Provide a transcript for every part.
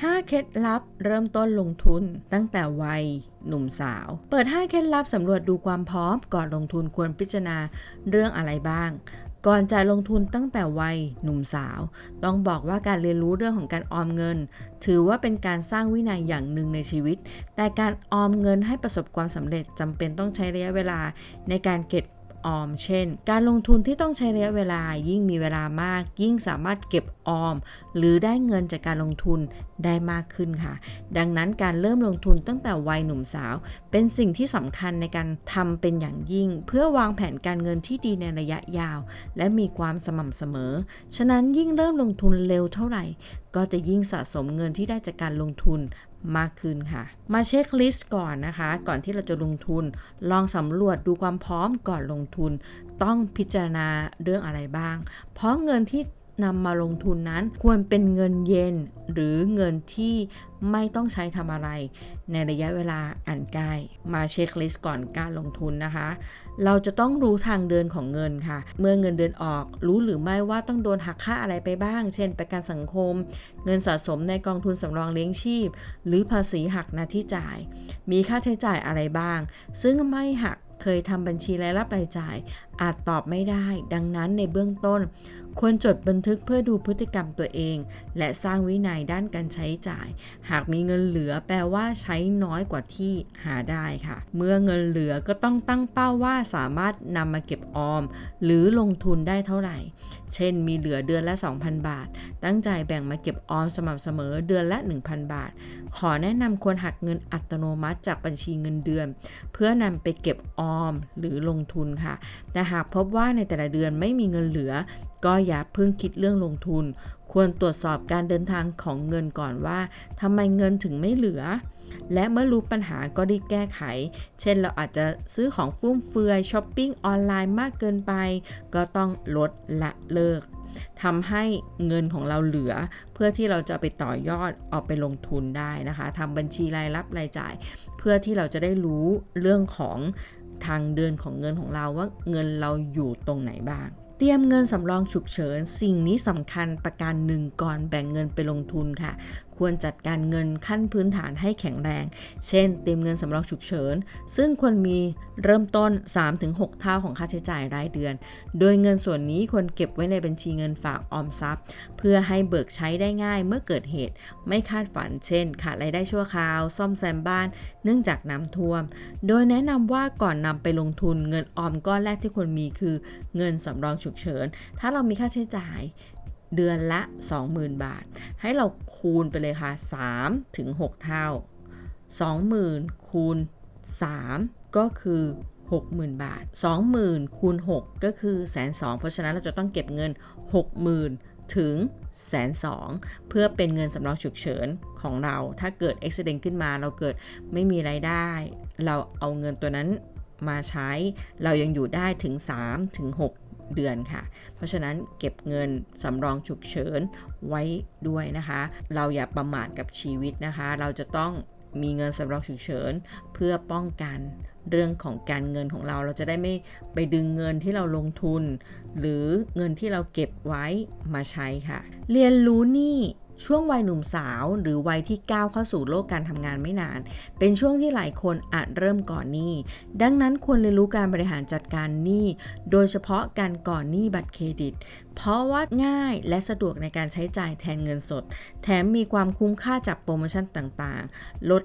5 เคล็ดลับเริ่มต้นลงทุนตั้งแต่วัยหนุ่มสาว เปิด 5 เคล็ดลับสำรวจดูความพร้อมก่อนลงทุนควรพิจารณาเรื่องอะไรบ้าง ก่อนจะลงทุนตั้งแต่วัยหนุ่มสาว ต้องบอกว่าการเรียนรู้เรื่องของการออมเงิน ถือว่าเป็นการสร้างวินัยอย่างหนึ่งในชีวิต แต่การออมเงินให้ประสบความสำเร็จจำเป็นต้องใช้ระยะเวลาในการเก็บ ออม เช่น การลงทุนที่ต้องใช้ระยะเวลายิ่งมีเวลามาก ยิ่งสามารถเก็บออม หรือได้เงินจากการลงทุนได้มากขึ้นค่ะ ดังนั้นการเริ่มลงทุนตั้งแต่วัยหนุ่มสาว เป็นสิ่งที่สำคัญในการทำเป็นอย่างยิ่ง เพื่อวางแผนการเงินที่ดีในระยะยาว และมีความสม่ำเสมอ ฉะนั้นยิ่งเริ่มลงทุนเร็วเท่าไหร่ ก็จะยิ่งสะสมเงินที่ได้จากการลงทุน มากขึ้นค่ะ มาเช็คลิสต์ก่อนนะคะ ก่อนที่เราจะลงทุน ลองสำรวจดูความพร้อมก่อนลงทุน ต้องพิจารณาเรื่องอะไรบ้าง เพราะเงินที่ นำมาลงทุนนั้นควรเป็นเงินเย็น หรือเงินที่ไม่ต้องใช้ทำอะไร ในระยะเวลาอันใกล้มาเช็คลิสต์ก่อนการลงทุนนะคะ เราจะต้องรู้ทางเดินของเงินค่ะ เมื่อเงินเดือนออก รู้หรือไม่ว่าต้องโดนหักค่าอะไรไปบ้าง เช่น ประกันสังคม เงินสะสมในกองทุนสำรองเลี้ยงชีพ หรือภาษีหักหน้าที่จ่าย มีค่าใช้จ่ายอะไรบ้าง ซึ่งไม่หักเคยทำบัญชีรายรับรายจ่าย อาจตอบไม่ได้ ดังนั้นในเบื้องต้น ควรจดบันทึกเพื่อดูพฤติกรรมตัวเอง และสร้างวินัยด้านการใช้จ่าย หากมีเงินเหลือแปลว่าใช้น้อยกว่าที่หาได้ค่ะ เมื่อเงินเหลือก็ต้องตั้งเป้าว่าสามารถนำมาเก็บออม หรือลงทุนได้เท่าไหร่ เช่น มีเหลือเดือนละ 2,000 บาท ตั้งใจแบ่งมาเก็บออมสม่ำเสมอเดือนละ 1,000 บาท ขอแนะนำควรหักเงินอัตโนมัติจากบัญชีเงินเดือน เพื่อนำไปเก็บออมหรือลงทุนค่ะแต่หากพบว่าในแต่ละเดือนไม่มีเงินเหลือ ก็อย่าเพิ่งคิดเรื่องลงทุน ควรตรวจสอบการเดินทางของเงินก่อนว่าทำไมเงินถึงไม่เหลือ และเมื่อรู้ปัญหาก็รีบแก้ไข เช่นเราอาจจะซื้อของฟุ่มเฟือยช้อปปิ้งออนไลน์มากเกินไป ก็ต้องลดละเลิกทำให้เงินของเราเหลือ เพื่อที่เราจะไปต่อยอดออกไปลงทุนได้นะคะทำบัญชีรายรับรายจ่าย เพื่อที่เราจะได้รู้เรื่องของ ทางเดินของเงินของเราว่าเงินเราอยู่ตรงไหนบ้าง เตรียมเงินสำรองฉุกเฉิน สิ่งนี้สำคัญประการหนึ่งก่อนแบ่งเงินไปลงทุนค่ะ ควรจัดการเงินขั้นพื้นฐานให้แข็งแรง เช่น เตรียมเงินสำรองฉุกเฉิน ซึ่งควรมีเริ่มต้น 3-6 เท่าของค่าใช้จ่ายรายเดือน โดยเงินส่วนนี้ควรเก็บไว้ในบัญชีเงินฝากออมทรัพย์ เพื่อให้เบิกใช้ได้ง่ายเมื่อเกิดเหตุไม่คาดฝัน เช่น ขาดรายได้ชั่วคราว ซ่อมแซมบ้านเนื่องจากน้ำท่วม โดยแนะนำว่าก่อนนำไปลงทุนเงินออมก้อนแรกที่ควรมีคือเงินสำรองฉุกเฉิน ถ้าเรามีค่าใช้จ่ายเดือนละ 20,000 บาท ให้เราคูณไปเลยค่ะ 3 ถึง 6 เท่า 20,000 คูณ 3 ก็คือ 60,000 บาท 20,000 คูณ 6 ก็คือแสนสองเพราะฉะนั้นเราจะต้องเก็บเงิน 60,000 ถึงแสนสองเพื่อเป็นเงินสำรองฉุกเฉินของเรา ถ้าเกิดอุบิเหตุขึ้นมาเราเกิดไม่มีไรายได้ เราเอาเงินตัวนั้นมาใช้ เรายังอยู่ได้ถึง 3 ถึง 6 เดือนค่ะ เพราะฉะนั้นเก็บเงินสำรองฉุกเฉินไว้ด้วยนะคะ เราอย่าประมาทกับชีวิตนะคะ เราจะต้องมีเงินสำรองฉุกเฉินเพื่อป้องกัน เรื่องของการเงินของเราเราจะได้ไม่ไปดึงเงินที่เราลงทุน หรือเงินที่เราเก็บไว้มาใช้ค่ะ เรียนรู้นี่ ช่วงวัยหนุ่มสาว หรือวัยที่ก้าวเข้าสู่โลกการทำงานไม่นาน เป็นช่วงที่หลายคนอาจเริ่มก่อนหนี้ ดังนั้นควรเรียนรู้การบริหารจัดการหนี้ โดยเฉพาะการก่อนหนี้บัตรเครดิต เพราะว่าง่ายและสะดวกในการใช้จ่ายแทนเงินสด แถมมีความคุ้มค่าจากโปรโมชั่นต่างๆ ลด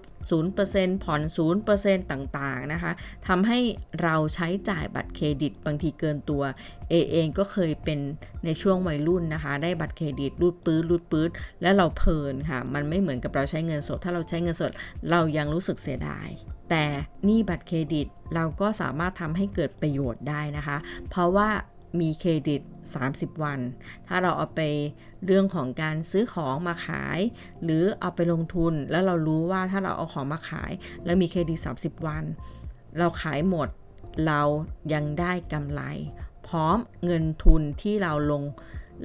0%ผ่อน 0%ต่างๆ นะคะทำให้เราใช้จ่ายบัตรเครดิตบางทีเกินตัวเอเองก็เคยเป็นในช่วงวัยรุ่นนะคะ ได้บัตรเครดิตรูดปื้ดรูดปื้ดและเราเพลินค่ะ มันไม่เหมือนกับเราใช้เงินสด ถ้าเราใช้เงินสด เรายังรู้สึกเสียดายแต่นี่บัตรเครดิตเราก็สามารถทำให้เกิดประโยชน์ได้นะคะ เพราะว่ามีเครดิต 30 วัน ถ้าเราเอาไปเรื่องของการซื้อของมาขาย หรือเอาไปลงทุนแล้วเรารู้ว่าถ้าเราเอาของมาขาย แล้วมีเครดิต 30 วัน เราขายหมดเรายังได้กำไร พร้อมเงินทุนที่เราลง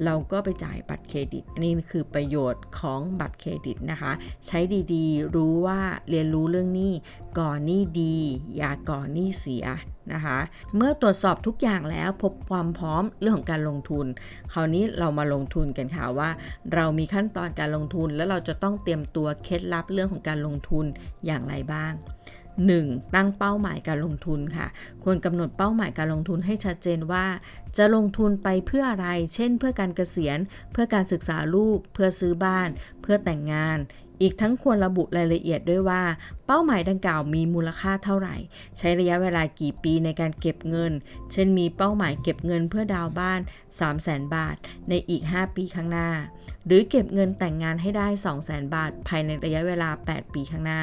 เราก็ไปจ่ายบัตรเครดิต อันนี้คือประโยชน์ของบัตรเครดิตนะคะ ใช้ดีๆ รู้ว่าเรียนรู้เรื่องนี้ ก่อนนี้ดี อย่าก่อนนี้เสียนะคะ เมื่อตรวจสอบทุกอย่างแล้วพบความพร้อมเรื่องของการลงทุน คราวนี้เรามาลงทุนกันค่ะว่า เรามีขั้นตอนการลงทุนแล้วเราจะต้องเตรียมตัวเคล็ดลับเรื่องของการลงทุนอย่างไรบ้าง 1. ตั้งเป้าหมายการลงทุนค่ะ ควรกำหนดเป้าหมายการลงทุนให้ชัดเจนว่า จะลงทุนไปเพื่ออะไร เช่น เพื่อการเกษียณ เพื่อการศึกษาลูก เพื่อซื้อบ้าน เพื่อแต่งงาน อีกทั้งควรระบุรายละเอียดด้วยว่า เป้าหมายดังกล่าวมีมูลค่าเท่าไหร่ ใช้ระยะเวลากี่ปีในการเก็บเงิน เช่นมีเป้าหมายเก็บเงินเพื่อดาวบ้าน 3 0 0 0 0 0 บาท ในอีก 5 ปีข้างหน้า หรือเก็บเงินแต่งงานให้ได้ 2 0 0 0 0 0 บาท ภายในระยะเวลา 8 ปีข้างหน้า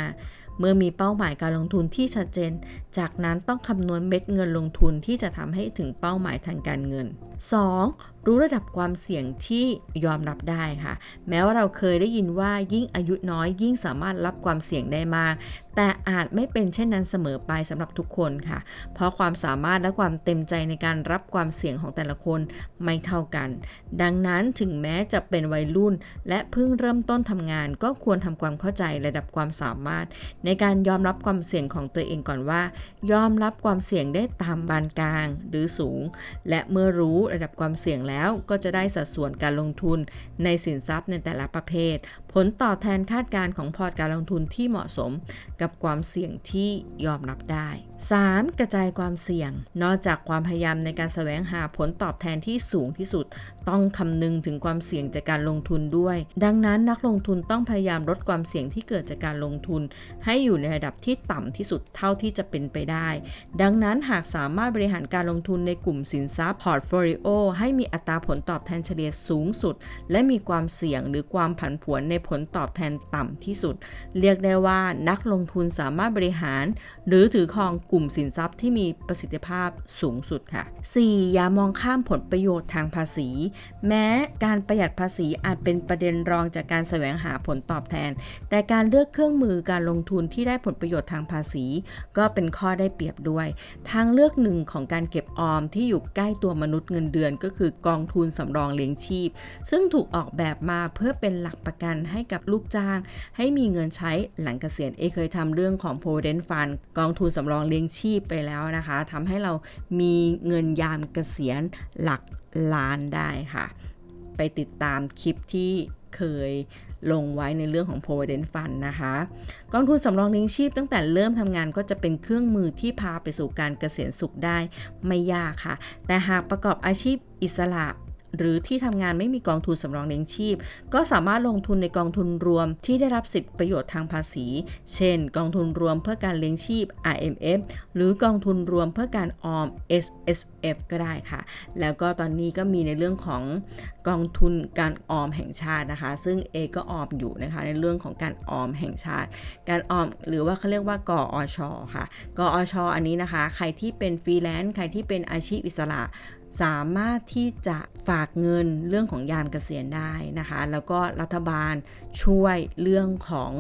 เมื่อมีเป้าหมายการลงทุนที่ชัดเจน จากนั้นต้องคำนวณเม็ดเงินลงทุนที่จะทำให้ถึงเป้าหมายทางการเงิน 2. รู้ระดับความเสี่ยงที่ยอมรับได้ค่ะ แม้ว่าเราเคยได้ยินว่ายิ่งอายุน้อยยิ่งสามารถรับความเสี่ยงได้มาก แต่อาจไม่เป็นเช่นนั้นเสมอไปสำหรับทุกคนค่ะ เพราะความสามารถและความเต็มใจในการรับความเสี่ยงของแต่ละคนไม่เท่ากัน ดังนั้นถึงแม้จะเป็นวัยรุ่น และเพิ่งเริ่มต้นทำงาน ก็ควรทำความเข้าใจระดับความสามารถ ในการยอมรับความเสี่ยงของตัวเองก่อนว่า ยอมรับความเสี่ยงได้ตามปานกลางหรือสูง และเมื่อรู้ระดับความเสี่ยงแล้วก็จะได้สัดส่วนการลงทุนในสินทรัพย์ในแต่ละประเภทผลตอบแทนคาดการณ์ของพอร์ตการลงทุนที่เหมาะสมกับความเสี่ยงที่ยอมรับได้ 3. กระจายความเสี่ยง นอกจากความพยายามในการแสวงหาผลตอบแทนที่สูงที่สุด ต้องคำนึงถึงความเสี่ยงจากการลงทุนด้วย ดังนั้นนักลงทุนต้องพยายามลดความเสี่ยงที่เกิดจากการลงทุน ให้อยู่ในระดับที่ต่ำที่สุดเท่าที่จะเป็นไปได้ ดังนั้นหากสามารถบริหารการลงทุนในกลุ่มสินทรัพย์พอร์ตโฟลิโอให้มีอัตราผลตอบแทนเฉลี่ยสูงสุด และมีความเสี่ยงหรือความผันผวนในผลตอบแทนต่ำที่สุด เรียกได้ว่านักลงทุนสามารถบริหาร หรือถือครองกลุ่มสินทรัพย์ที่มีประสิทธิภาพสูงสุดค่ะ 4. อย่ามองข้ามผลประโยชน์ทางภาษี แม้การประหยัดภาษีอาจเป็นประเด็นรองจากการแสวงหาผลตอบแทน แต่การเลือกเครื่องมือการลงทุนที่ได้ผลประโยชน์ทางภาษี ก็เป็นข้อได้เปรียบด้วย ทางเลือกหนึ่งของการเก็บออมที่อยู่ใกล้ตัวมนุษย์เงินเดือนก็คือกองทุนสำรองเลี้ยงชีพ ซึ่งถูกออกแบบมาเพื่อเป็นหลักประกันให้กับลูกจ้าง ให้มีเงินใช้หลังเกษียณเอเคยทำเรื่องของ provident fund กองทุนสำรองเลี้ยงชีพไปแล้วนะคะทำให้เรามีเงินยามเกษียณหลักล้านได้ค่ะ ไปติดตามคลิปที่เคยลงไว้ในเรื่องของ provident fund นะคะ กองทุนสำรองเลี้ยงชีพตั้งแต่เริ่มทำงานก็จะเป็นเครื่องมือที่พาไปสู่การเกษียณสุขได้ไม่ยากค่ะ แต่หากประกอบอาชีพอิสระ หรือที่ทำงานไม่มีกองทุนสำรองเลี้ยงชีพ ก็สามารถลงทุนในกองทุนรวมที่ได้รับสิทธิประโยชน์ทางภาษี เช่น กองทุนรวมเพื่อการเลี้ยงชีพ RMF หรือกองทุนรวมเพื่อการออม SSF ก็ได้ค่ะ แล้วก็ตอนนี้ก็มีในเรื่องของกองทุนการออมแห่งชาตินะคะ ซึ่งเอก็ออมอยู่นะคะในเรื่องของการออมแห่งชาติ การออมหรือว่าเขาเรียกว่ากออชค่ะกออชอันนี้นะคะ ใครที่เป็นฟรีแลนซ์ใครที่เป็นอาชีพอิสระสามารถที่จะฝากเงินเรื่องของยามเกษียณได้นะคะ แล้วก็รัฐบาลช่วยเรื่องของ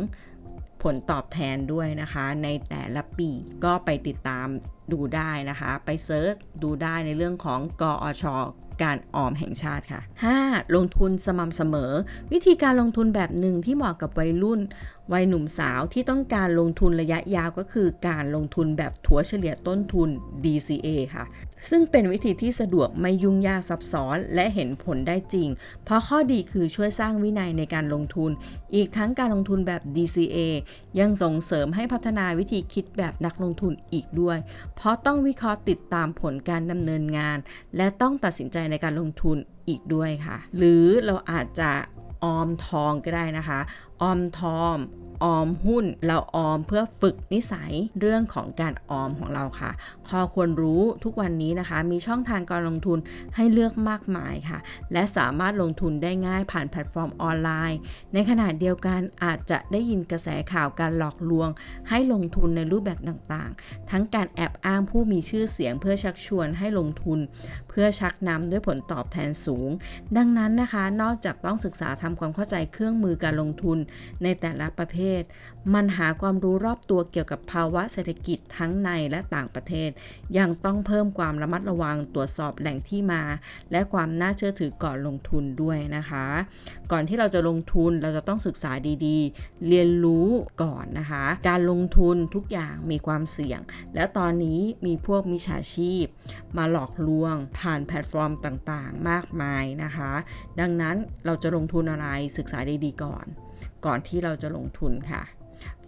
ผลตอบแทนด้วยนะคะ ในแต่ละปีก็ไปติดตามดูได้นะคะ ไปเซิร์ชดูได้ในเรื่องของกออช การออมแห่งชาติค่ะ 5. ลงทุนสม่ำเสมอ วิธีการลงทุนแบบหนึ่งที่เหมาะกับวัยรุ่น วัยหนุ่มสาวที่ต้องการลงทุนระยะยาวก็คือการลงทุนแบบถัวเฉลี่ยต้นทุน DCA ค่ะ ซึ่งเป็นวิธีที่สะดวกไม่ยุ่งยากซับซ้อนและเห็นผลได้จริง เพราะข้อดีคือช่วยสร้างวินัยในการลงทุน อีกทั้งการลงทุนแบบ DCA ยังส่งเสริมให้พัฒนาวิธีคิดแบบนักลงทุนอีกด้วย เพราะต้องวิเคราะห์ติดตามผลการดำเนินงาน และต้องตัดสินใจในการลงทุนอีกด้วยค่ะ หรือเราอาจจะออมทองก็ได้นะคะ ออมทอง ออมหุ้น เราออมเพื่อฝึกนิสัยเรื่องของการออมของเราค่ะ ข้อควรรู้ทุกวันนี้นะคะ มีช่องทางการลงทุนให้เลือกมากมายค่ะ และสามารถลงทุนได้ง่ายผ่านแพลตฟอร์มออนไลน์ ในขณะเดียวกันอาจจะได้ยินกระแสข่าวการหลอกลวง ให้ลงทุนในรูปแบบต่างๆ ทั้งการแอบอ้างผู้มีชื่อเสียงเพื่อชักชวนให้ลงทุน เพื่อชักนำด้วยผลตอบแทนสูง ดังนั้นนะคะ นอกจากต้องศึกษาทำความเข้าใจเครื่องมือการลงทุนในแต่ละประเภทศ มันหาความรู้รอบตัวเกี่ยวกับภาวะเศรษฐกิจทั้งในและต่างประเทศ ยังต้องเพิ่มความระมัดระวังตรวจสอบแหล่งที่มา และความน่าเชื่อถือก่อนลงทุนด้วยนะคะ ก่อนที่เราจะลงทุนเราจะต้องศึกษาดีๆ เรียนรู้ก่อนนะคะ การลงทุนทุกอย่างมีความเสี่ยง และตอนนี้มีพวกมิจฉาชีพ มาหลอกลวง ผ่านแพลตฟอร์มต่างๆ มากมายนะคะ ดังนั้นเราจะลงทุนอะไรศึกษาดีๆก่อน ก่อนที่เราจะลงทุนค่ะ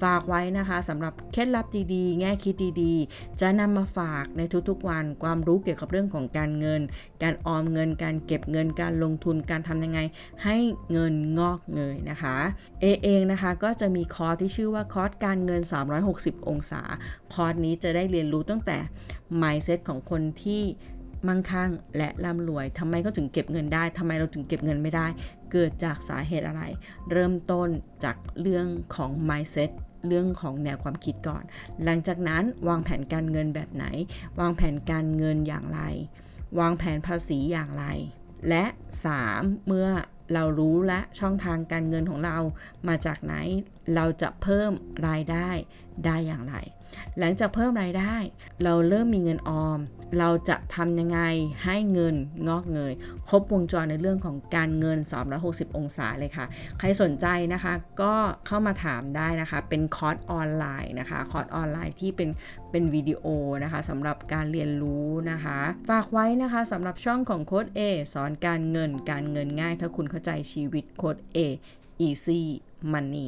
ฝากไว้นะคะสำหรับเคล็ดลับดีๆ แง่คิดดีๆ จะนำมาฝากในทุกๆวันความรู้เกี่ยวกับเรื่องของการเงิน การออมเงิน การเก็บเงินการลงทุนการทำยังไง ให้เงินงอกเงยนะคะ เอเองนะคะก็จะมีคอร์สที่ชื่อว่าคอร์สการเงิน 360 องศา คอร์สนี้จะได้เรียนรู้ตั้งแต่ mindset ของคนที่ มั่งคั่งและร่ำรวยทำไมเขาถึงเก็บเงินได้ทำไมเราถึงเก็บเงินไม่ได้ เกิดจากสาเหตุอะไร เริ่มต้นจากเรื่องของ mindset เรื่องของแนวความคิดก่อน หลังจากนั้นวางแผนการเงินแบบไหน วางแผนการเงินอย่างไร วางแผนภาษีอย่างไร และ 3. เมื่อเรารู้และช่องทางการเงินของเรามาจากไหน เราจะเพิ่มรายได้ ได้อย่างไร หลังจากเพิ่มรายได้ เราเริ่มมีเงินออม เราจะทำยังไงให้เงินงอกเงย ครบวงจรในเรื่องของการเงิน 360 องศาเลยค่ะ ใครสนใจนะคะก็เข้ามาถามได้นะคะ เป็นคอร์สออนไลน์นะคะ คอร์สออนไลน์ที่เป็นเป็นวิดีโอนะคะสำหรับการเรียนรู้นะคะ ฝากไว้นะคะสำหรับช่องของโค้ด A สอนการเงินการเงินง่าย ถ้าคุณเข้าใจชีวิตโค้ด A easy money